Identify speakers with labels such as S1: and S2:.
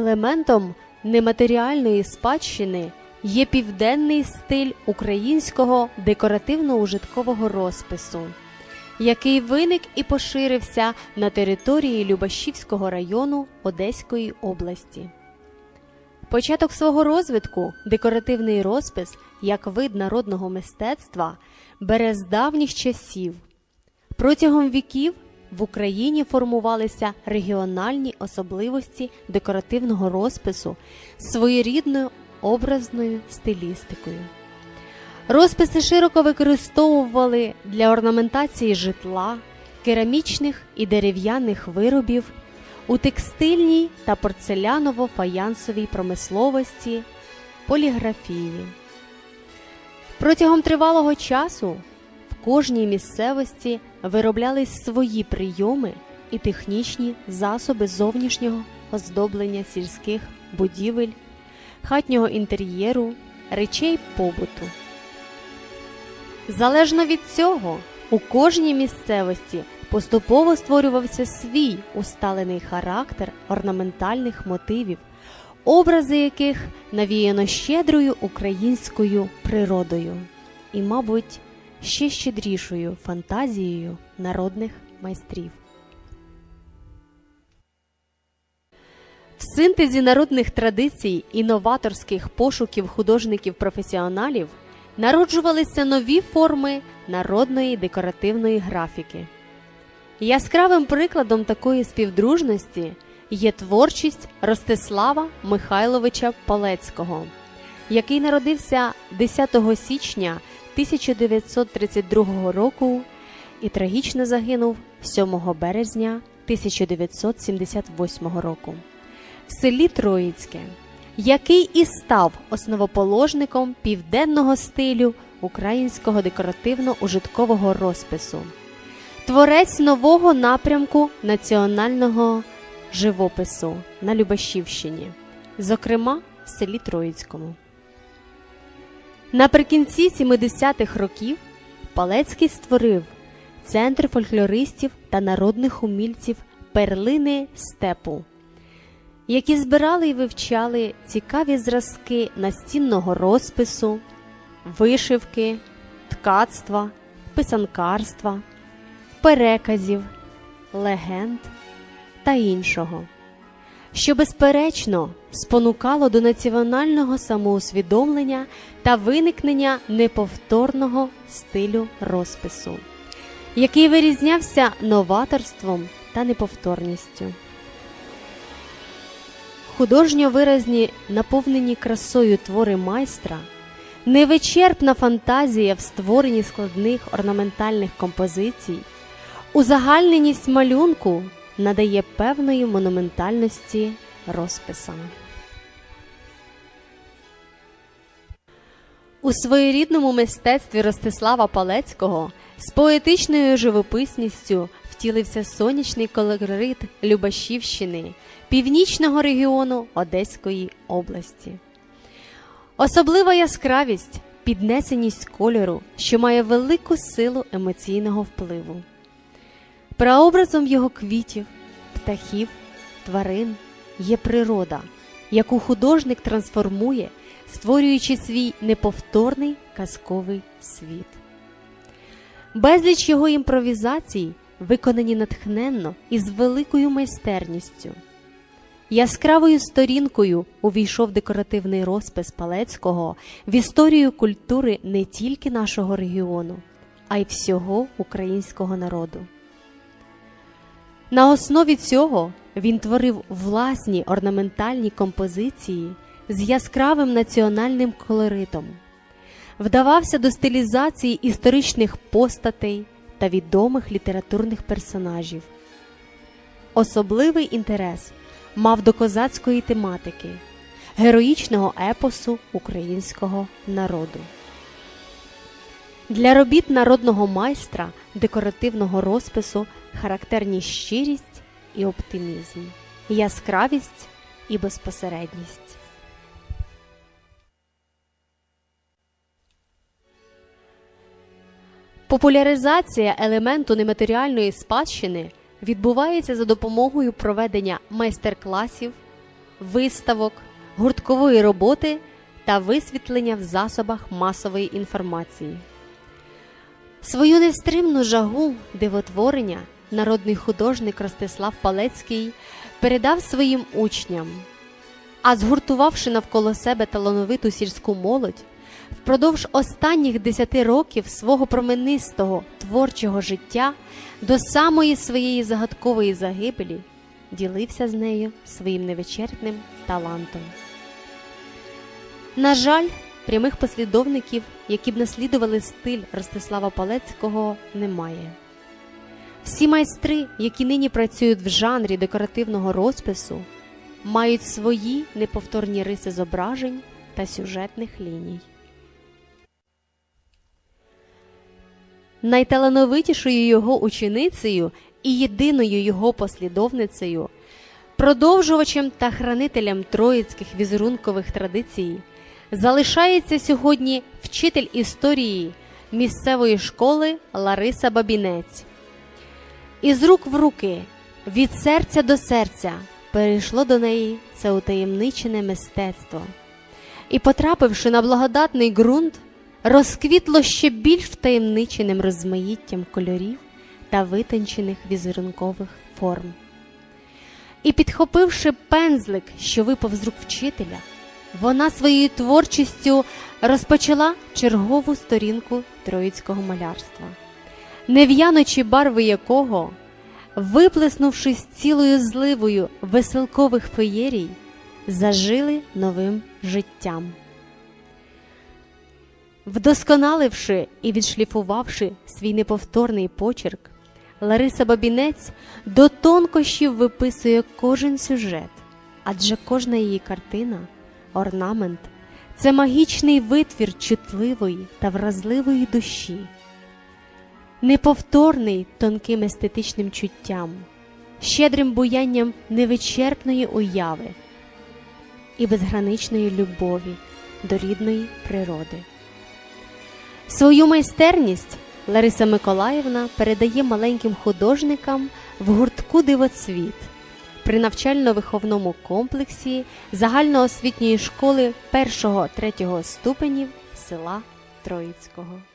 S1: елементом нематеріальної спадщини є південний стиль українського декоративно-ужиткового розпису, який виник і поширився на території Любашівського району Одеської області. Початок свого розвитку декоративний розпис як вид народного мистецтва бере з давніх часів. Протягом віків в Україні формувалися регіональні особливості декоративного розпису своєрідною образною стилістикою. Розписи широко використовували для орнаментації житла, керамічних і дерев'яних виробів у текстильній та порцеляново-фаянсовій промисловості, поліграфії. Протягом тривалого часу кожній місцевості вироблялись свої прийоми і технічні засоби зовнішнього оздоблення сільських будівель, хатнього інтер'єру, речей побуту. Залежно від цього, у кожній місцевості поступово створювався свій усталений характер орнаментальних мотивів, образи яких навіяно щедрою українською природою і, мабуть, ще щедрішою фантазією народних майстрів. В синтезі народних традицій і новаторських пошуків художників-професіоналів народжувалися нові форми народної декоративної графіки. Яскравим прикладом такої співдружності є творчість Ростислава Михайловича Палецького, який народився 10 січня 1932 року і трагічно загинув 7 березня 1978 року в селі Троїцьке, який і став основоположником південного стилю українського декоративно-ужиткового розпису, творець нового напрямку національного живопису на Любашівщині, зокрема в селі Троїцькому. Наприкінці 70-х років Палецький створив Центр фольклористів та народних умільців перлини степу, які збирали і вивчали цікаві зразки настінного розпису, вишивки, ткацтва, писанкарства, переказів, легенд та іншого, що безперечно спонукало до національного самоусвідомлення та виникнення неповторного стилю розпису, який вирізнявся новаторством та неповторністю. Художньо виразні, наповнені красою твори майстра, невичерпна фантазія в створенні складних орнаментальних композицій, узагальненість малюнку надає певної монументальності розписам. У своєрідному мистецтві Ростислава Палецького з поетичною живописністю втілився сонячний колорит Любашівщини, північного регіону Одеської області. Особлива яскравість, піднесеність кольору, що має велику силу емоційного впливу. Прообразом його квітів, птахів, тварин є природа, яку художник трансформує, створюючи свій неповторний казковий світ. Безліч його імпровізацій виконані натхненно і з великою майстерністю. Яскравою сторінкою увійшов декоративний розпис Палецького в історію культури не тільки нашого регіону, а й всього українського народу. На основі цього він творив власні орнаментальні композиції з яскравим національним колоритом, вдавався до стилізації історичних постатей та відомих літературних персонажів. Особливий інтерес мав до козацької тематики, героїчного епосу українського народу. Для робіт народного майстра декоративного розпису характерні щирість і оптимізм, яскравість і безпосередність. Популяризація елементу нематеріальної спадщини відбувається за допомогою проведення майстер-класів, виставок, гурткової роботи та висвітлення в засобах масової інформації. Свою нестримну жагу дивотворення народний художник Ростислав Палецький передав своїм учням, а згуртувавши навколо себе талановиту сільську молодь, впродовж останніх десяти років свого променистого творчого життя до самої своєї загадкової загибелі ділився з нею своїм невичерпним талантом. На жаль, прямих послідовників, які б наслідували стиль Ростислава Палецького, немає. Всі майстри, які нині працюють в жанрі декоративного розпису, мають свої неповторні риси зображень та сюжетних ліній. Найталановитішою його ученицею і єдиною його послідовницею, продовжувачем та хранителем троїцьких візерункових традицій, залишається сьогодні вчитель історії місцевої школи Лариса Бабінець. Із рук в руки, від серця до серця перейшло до неї це утаємничене мистецтво. І, потрапивши на благодатний ґрунт, розквітло ще більш втаємниченим розмаїттям кольорів та витончених візерункових форм. І, підхопивши пензлик, що випав з рук вчителя, вона своєю творчістю розпочала чергову сторінку троїцького малярства, не в'яночі барви якого, виплеснувшись цілою зливою веселкових феєрій, зажили новим життям. Вдосконаливши і відшліфувавши свій неповторний почерк, Лариса Бабінець до тонкощів виписує кожен сюжет, адже кожна її картина, орнамент це магічний витвір чутливої та вразливої душі, неповторний тонким естетичним чуттям, щедрим буянням невичерпної уяви і безграничної любові до рідної природи. Свою майстерність Лариса Миколаївна передає маленьким художникам в гуртку Дивоцвіт при навчально-виховному комплексі загальноосвітньої школи 1-3 ступенів села Троїцького.